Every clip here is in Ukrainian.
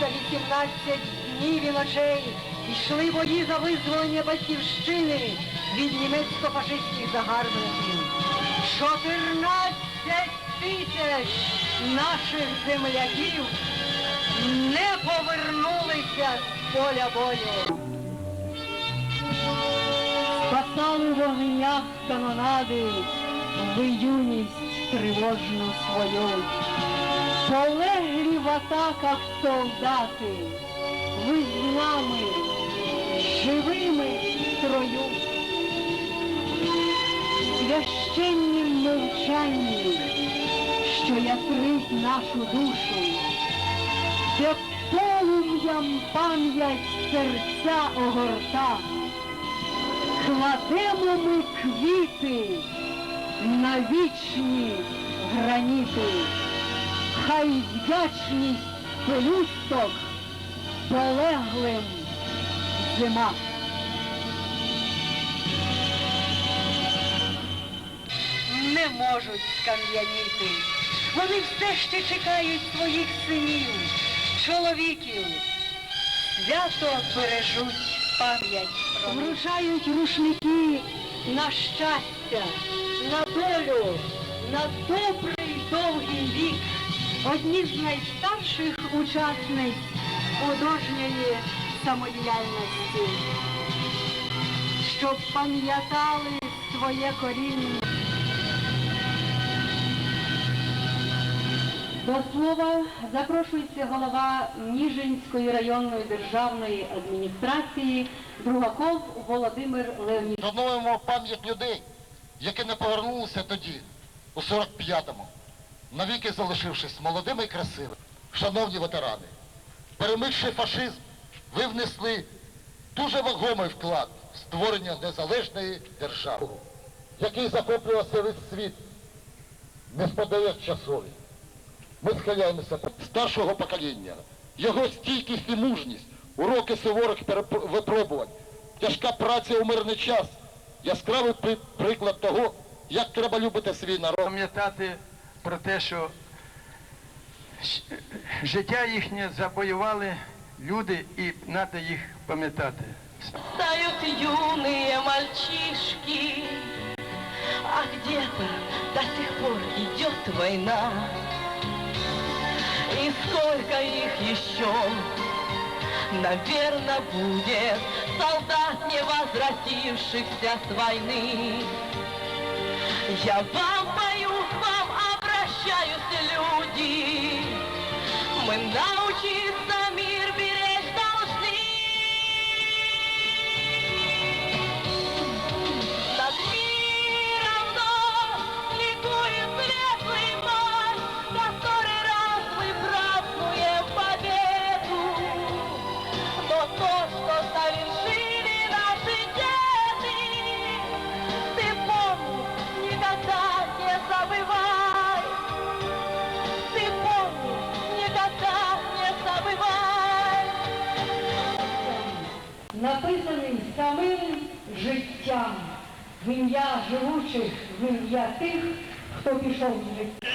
418 днів і ночей йшли бої за визволення батьківщини від німецько-фашистських загарбників. 14 тисяч наших земляків не повернулися з поля бою. Спасали вогнях канонади ви юність тривожну свою. Полеглі в атаках солдати, ви з нами, живими в строю. В священнім мовчанні, що ятрить нашу душу, де полум'ям пам'ять серця огорта, кладемо ми квіти на вічні граніти. Хай вдячність пелюсток полеглим зима. Не можуть скам'яніти. Вони все ще чекають своїх синів, чоловіків. Свято бережуть пам'ять. Вручають рушники на щастя, на долю, на добрий довгий вік. Одні з найстарших учасниць художньої самодіяльності, щоб пам'ятали своє коріння. До слова запрошується голова Ніжинської районної державної адміністрації Другаков Володимир Леонід. Вшановуємо пам'ять людей, які не повернулися тоді, у 45-му, навіки залишившись молодими і красивими. Шановні ветерани, перемигши фашизм, ви внесли дуже вагомий вклад в створення незалежної держави, який захоплювався весь світ, не сподає часові. Ми схиляємося старшого покоління. Його стійкість і мужність, уроки суворих випробувань, тяжка праця у мирний час, яскравий приклад того, як треба любити свій народ. пам'ятати про те, що щ- життя їхнє завоювали люди і треба їх пам'ятати. Тают юные мальчишки, а где-то до сих пор идет война. И сколько их еще, наверное, будет солдат, не возвратившихся с войны. Я вам When Buen. Життям, в ім'я живучих, в ім'я тих, хто пішов з життя.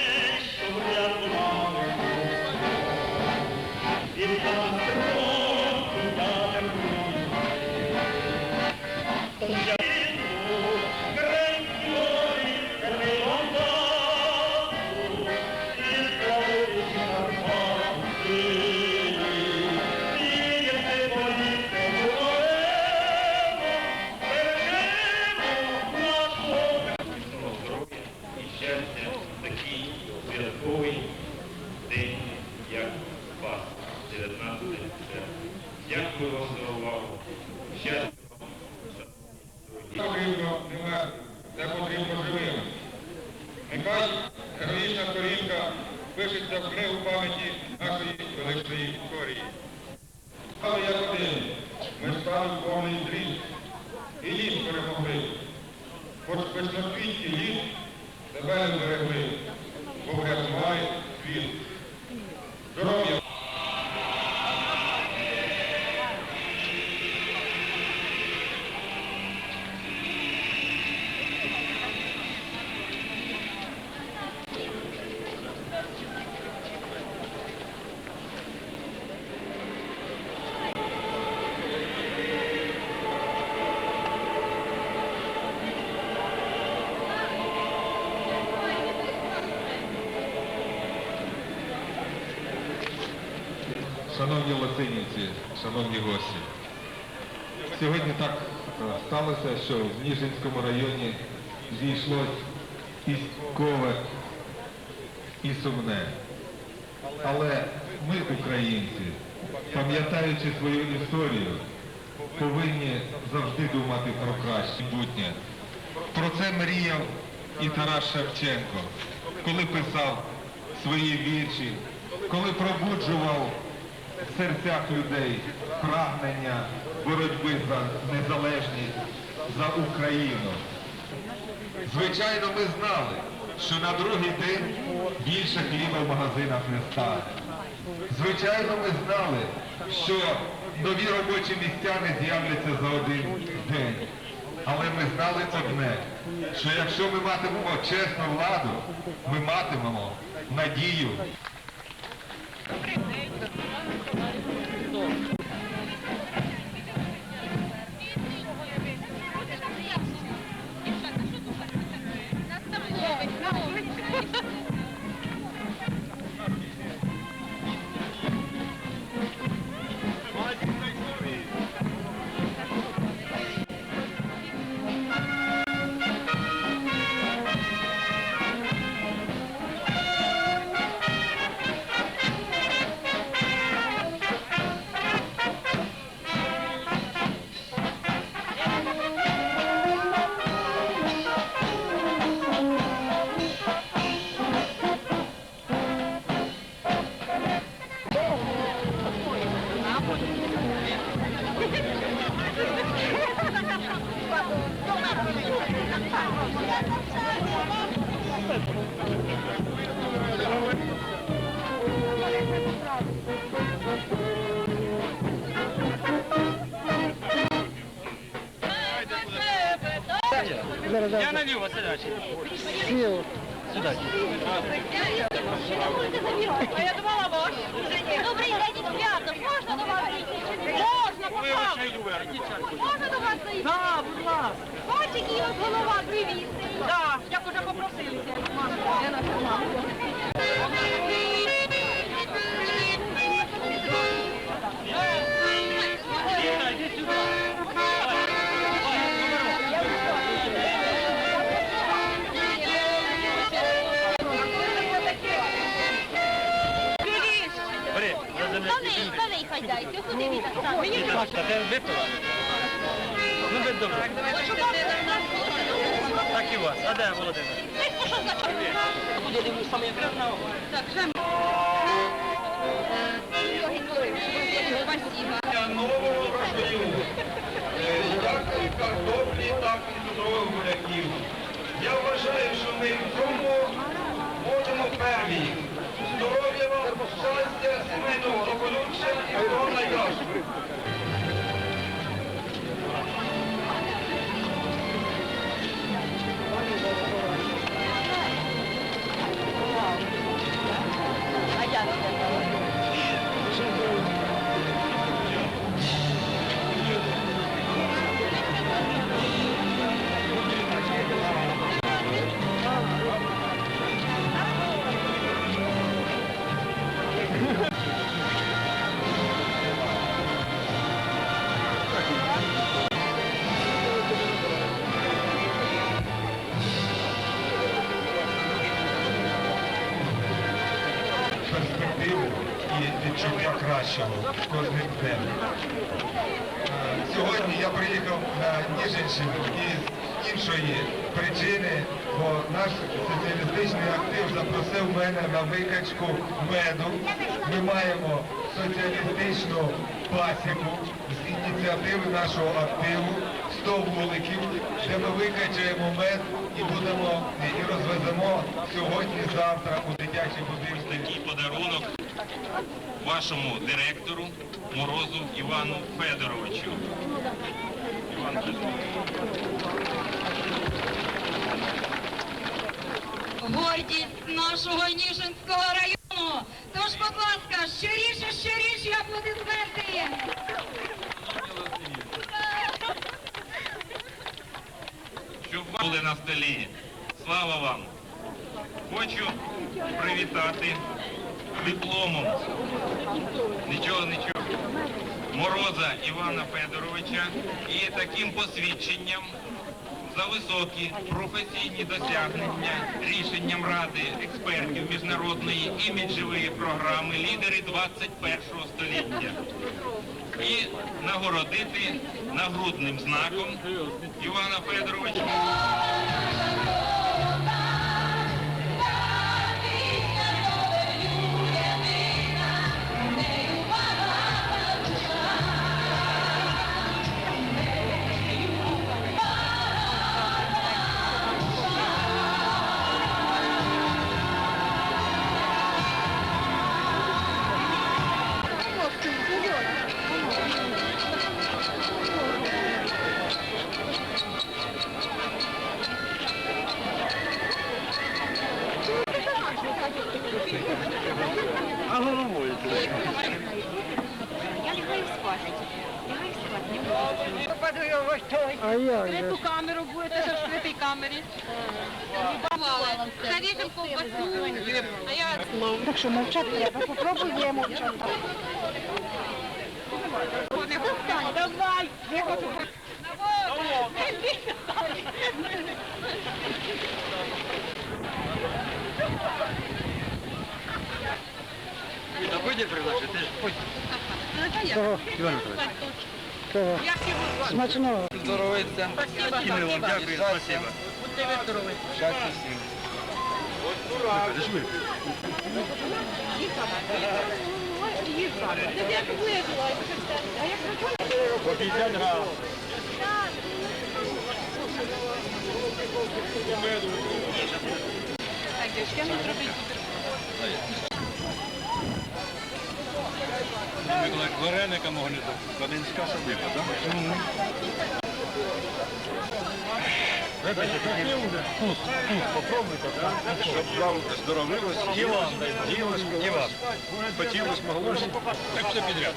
Врятуває шановні гості, сьогодні так е, сталося, що в Ніжинському районі зійшлось військове і сумне. Але ми, українці, пам'ятаючи свою історію, повинні завжди думати про краще майбутнє. Про це мріяв і Тарас Шевченко, коли писав свої вірші, коли пробуджував в серцях людей прагнення боротьби за незалежність, за Україну. Звичайно, ми знали, що на другий день більше хліба в магазинах не стане. Звичайно, ми знали, що нові робочі місця не з'являться за один день. Але ми знали одне, що якщо ми матимемо чесну владу, ми матимемо надію Можна до вас зайти? Так, будь ласка. Бачиш, який вас голова привіз. Так, як уже попросилися. Іди Так, та випила? Ну, добре. Так і вас. А де Володимир? Якраз на око. нового врожаю. Е, Як і картоплі, так і цукрових буряків. Я вважаю, що ми в цьому будемо перві. Здоров'я вам, щастя, сімейного благополуччя і всього найкращого. Thank you. З кожним днем. Сьогодні я приїхав на Ніжинщину із іншої причини, бо наш соціалістичний актив запросив мене на викачку меду. Ми маємо соціалістичну пасіку з ініціативи нашого активу. 100 вуликів, де ми викачаємо мед і будемо і розвеземо сьогодні-завтра у дитячі будинки. Такий подарунок вашому директору Морозу Івану Федоровичу. Іван Гордість нашого Ніжинського району. Тож, будь ласка, щоріше, щоріше аплодисменти. щоб ви були на столі. Слава вам! Хочу привітати дипломом. Нічого, нічого. Мороза Івана Федоровича і таким посвідченням за високі професійні досягнення рішенням Ради експертів міжнародної іміджевої програми Лідери 21 століття і нагородити нагрудним знаком Івана Федоровича. Скриту камеру будете за скритій камері. Ковбасу. А я Так що мовчати треба, попробуй мовчати. Давай! Смачного. Здоровиться. Ми вам дякую. Спасибо. Щастя всім. Вареника могли дати. Кам'янська собака, так? Попробуйте, щоб вам здоровилось, і вас. Хотілось, могло. Так все підряд.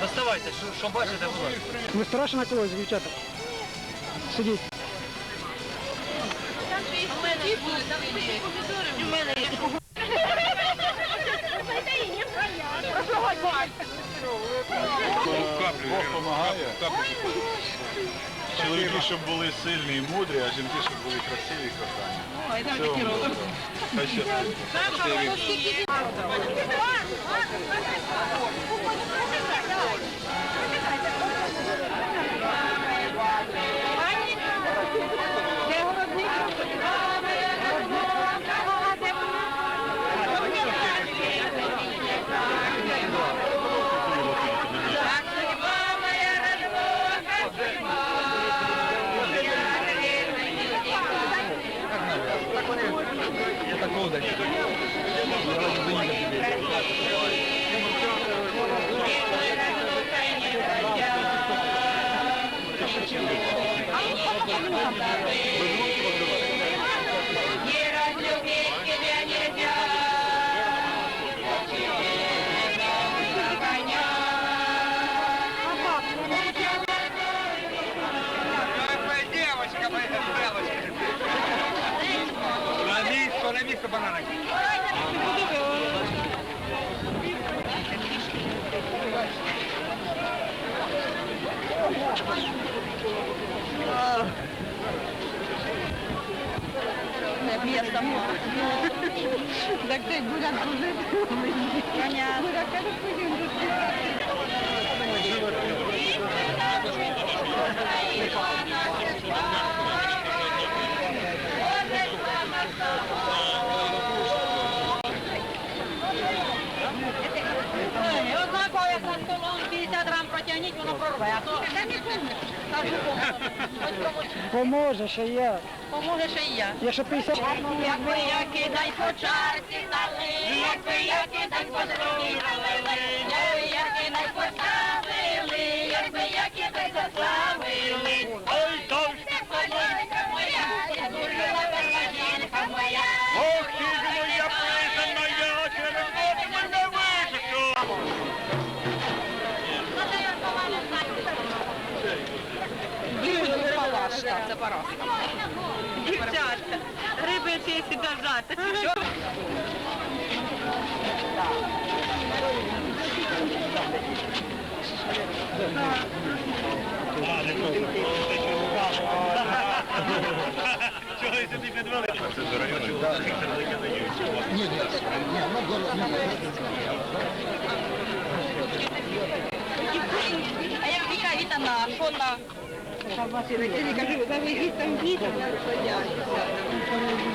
Доставайте, що, бачите. Ви страшно на когось, дівчата. Сидіть. Чоловіки, щоб були сильні і мудрі, а жінки, щоб були красиві і кохані. Всього доброго. Хай щастить. На Так ти буряк дуже. Понятно. Однаково, як на столом комусь Поможе, що я. поможе ще і я. Якщо 50... Якби я кидай по чарці налили, якби я кидай по столі налили, Це пора. Дівчатка, риби держати. Ні, ні, ні, ну, горло, ні, А я віка віта на що на? perché li capivo, avevi visto in vita, non lo so gli altri.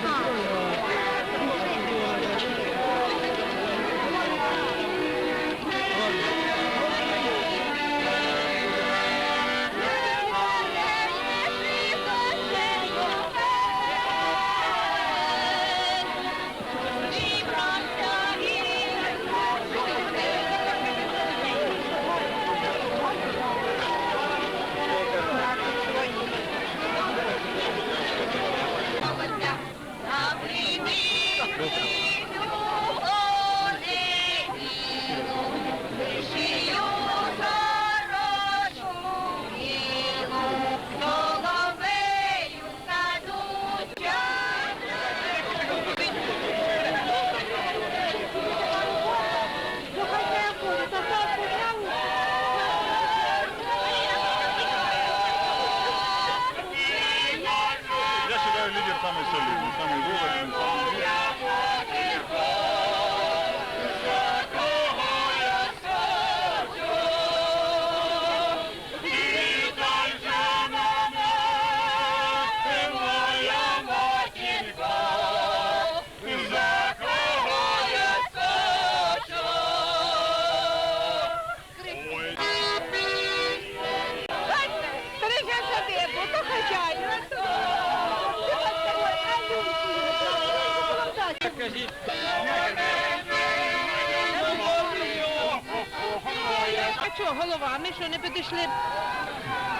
Ah.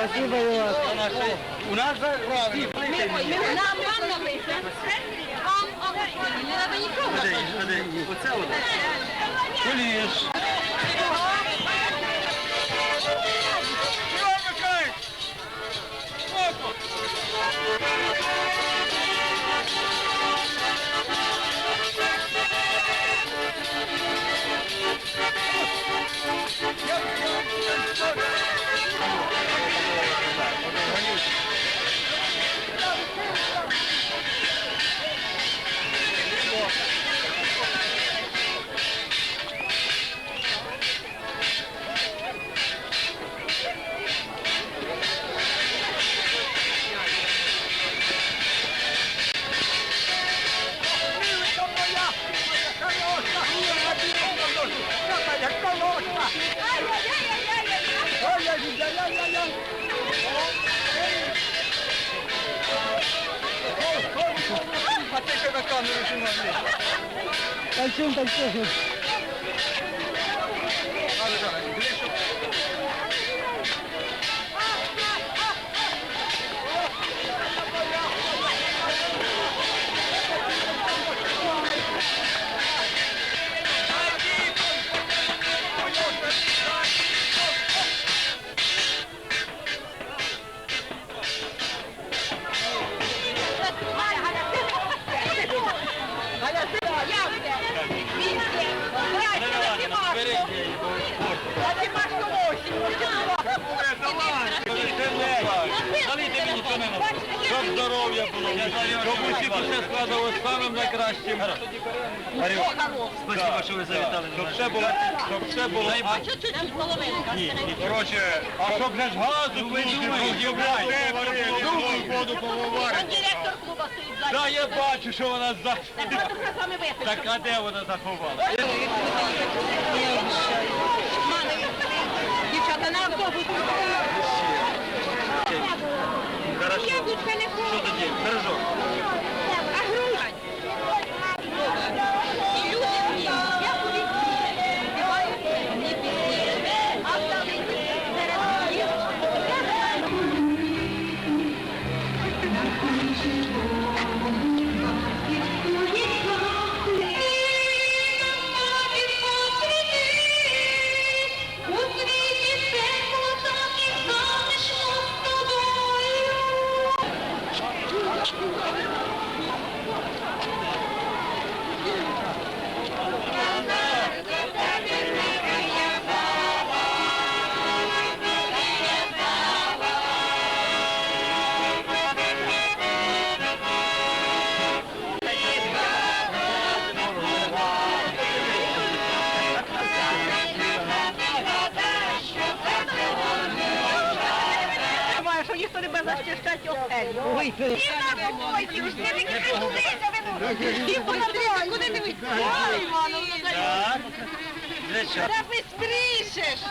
Спасибо. У нас за Нам вам налися. Не треба нікого. Оце от. Поліж. А а щоб же ж газу, ви думаєте, воду. Он директор клуба стоїть за. Да, я бачу, що вона за... Так з випишемо. Так, а де вона заховала? Дівчата, на автобус. Думаю, що ніхто І буде захищати оселю. Ой, ти. Куди дивитися? Ой, Івановна, Так. Звичайно. Та бистріше ж!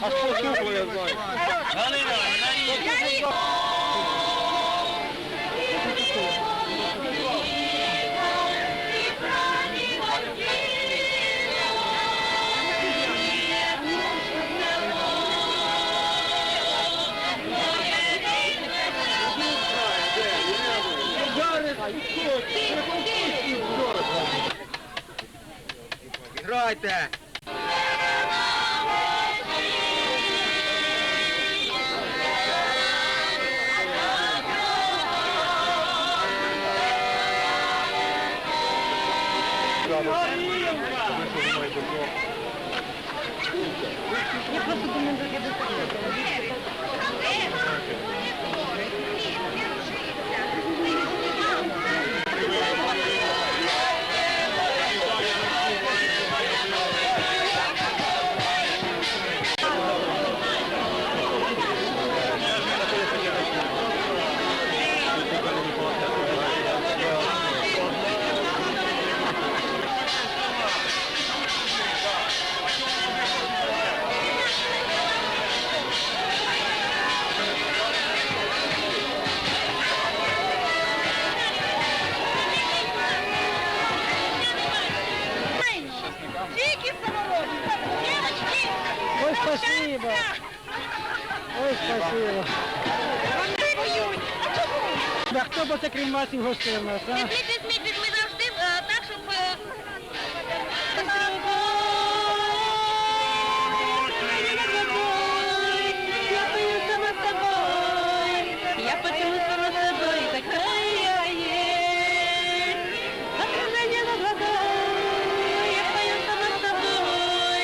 А що куклу я знаю? Галина, нарій. Грайте! б це крім вас і гостив нас, а? Візьміть, візьміть, візьміть завжди е, так, щоб... е, Я пою сама с тобой, я пою сама с тобой, такая я есть. Отражение над водой, я пою сама с тобой,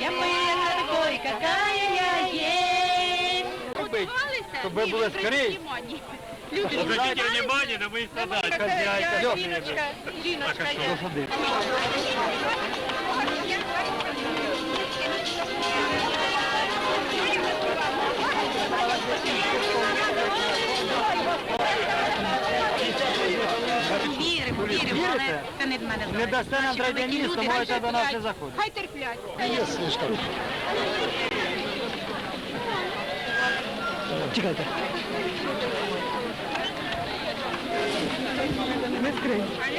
я пою я такой, какая я есть. Щоб ви були скорей. Обратите внимание, да мы их задали. Хозяйка. Жіночка, жіночка, я. Віримо, віримо, але це не в мене. Не дасте нам третє місто, можете до нас не заходити. Хай терплять. Чекайте.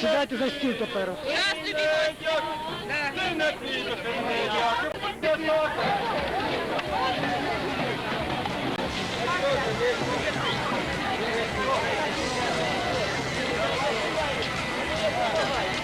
Сідайте за стіл тепер. Подумай.